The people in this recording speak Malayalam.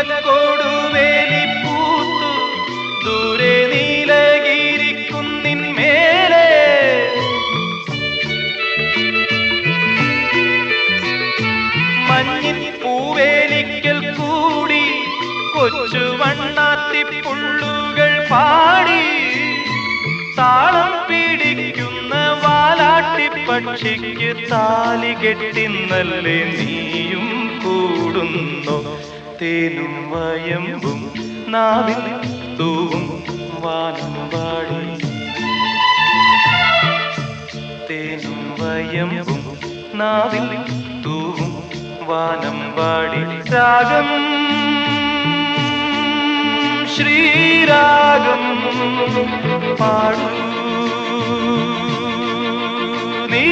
നീലക്കൊടുവേലി പൂത്തു ദൂരെ നീലഗിരിക്കുന്നിൻ മേലെ കൊച്ചു പാടി. താളം പിടിക്കുന്ന വാലാട്ടി പക്ഷിക്ക് താലി നീയും തേനും വയമ്പും നാവിൽ തൂവും വാനം പാടി തേനും വയമ്പും നാവിൽ തൂവും വാനം പാടി രാഗം ശ്രീരാഗം പാടൂ. നീ